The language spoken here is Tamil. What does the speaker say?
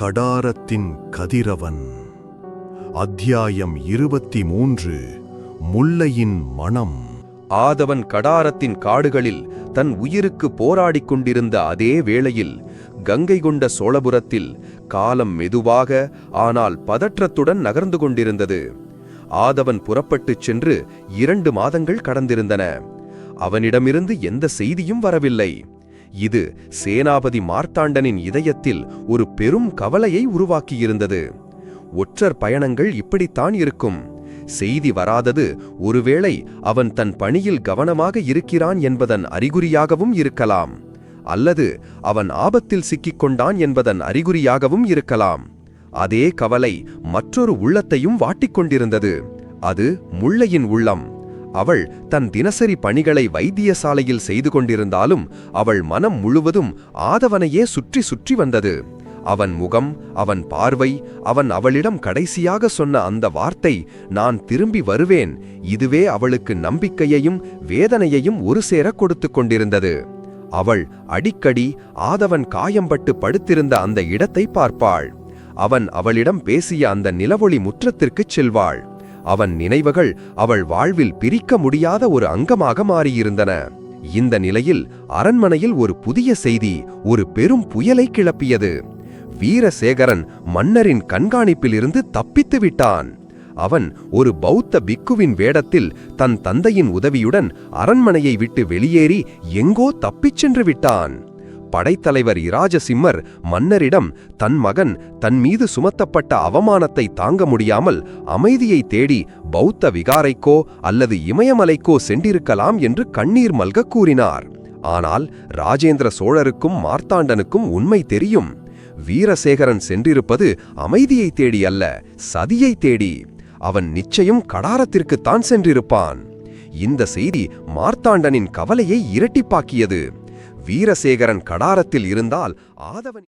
கடாரத்தின் கதிரவன். அத்தியாயம் இருபத்தி மூன்று முல்லையின் மனம். ஆதவன் கடாரத்தின் காடுகளில் தன் உயிருக்கு போராடிக் கொண்டிருந்த அதே வேளையில் கங்கை கொண்ட சோழபுரத்தில் காலம் மெதுவாக ஆனால் பதற்றத்துடன் நகர்ந்து கொண்டிருந்தது. ஆதவன் புறப்பட்டுச் சென்று இரண்டு மாதங்கள் கடந்திருந்தன. அவனிடமிருந்து எந்த செய்தியும் வரவில்லை. இது சேனாபதி மார்த்தாண்டனின் இதயத்தில் ஒரு பெரும் கவலையை உருவாக்கியிருந்தது. ஒற்றர் பயணங்கள் இப்படித்தான் இருக்கும். செய்தி வராதது ஒருவேளை அவன் தன் பணியில் கவனமாக இருக்கிறான் என்பதன் அறிகுறியாகவும் இருக்கலாம். அல்லது அவன் ஆபத்தில் சிக்கிக் கொண்டான் என்பதன் அறிகுறியாகவும் இருக்கலாம். அதே கவலை மற்றொரு உள்ளத்தையும் வாட்டிக்கொண்டிருந்தது. அது முள்ளையின் உள்ளம். அவள் தன் தினசரி பணிகளை வைத்தியசாலையில் செய்து கொண்டிருந்தாலும் அவள் மனம் முழுவதும் ஆதவனையே சுற்றி சுற்றி வந்தது. அவன் முகம் அவன் பார்வை அவன் அவளிடம் கடைசியாக சொன்ன அந்த வார்த்தை நான் திரும்பி வருவேன். இதுவே அவளுக்கு நம்பிக்கையையும் வேதனையையும் ஒரு சேர கொடுத்து கொண்டிருந்தது. அவள் அடிக்கடி ஆதவன் காயம்பட்டு படுத்திருந்த அந்த இடத்தை பார்ப்பாள். அவன் அவளிடம் பேசிய அந்த நிலவொளி முற்றத்திற்குச் செல்வாள். அவன் நினைவுகள் அவள் வாழ்வில் பிரிக்க முடியாத ஒரு அங்கமாக மாறியிருந்தன. இந்த நிலையில் அரண்மனையில் ஒரு புதிய செய்தி ஒரு பெரும் புயலை கிளப்பியது. வீரசேகரன் மன்னரின் கண்காணிப்பிலிருந்து தப்பித்து விட்டான். அவன் ஒரு பௌத்த பிக்குவின் வேடத்தில் தன் தந்தையின் உதவியுடன் அரண்மனையை விட்டு வெளியேறி எங்கோ தப்பிச் சென்று விட்டான். படைத்தலைவர் இராஜசிம்மர் மன்னரிடம் தன் மகன் தன் மீது சுமத்தப்பட்ட அவமானத்தை தாங்க முடியாமல் அமைதியை தேடி பௌத்த விகாரைக்கோ அல்லது இமயமலைக்கோ சென்றிருக்கலாம் என்று கண்ணீர் மல்க கூறினார். ஆனால் ராஜேந்திர சோழருக்கும் மார்த்தாண்டனுக்கும் உண்மை தெரியும். வீரசேகரன் சென்றிருப்பது அமைதியை தேடி அல்ல சதியை தேடி. அவன் நிச்சயம் கடாரத்திற்குத்தான் சென்றிருப்பான். இந்த செய்தி மார்த்தாண்டனின் கவலையை இரட்டிப்பாக்கியது. வீரசேகரன் கடாரத்தில் இருந்தால் ஆதவன்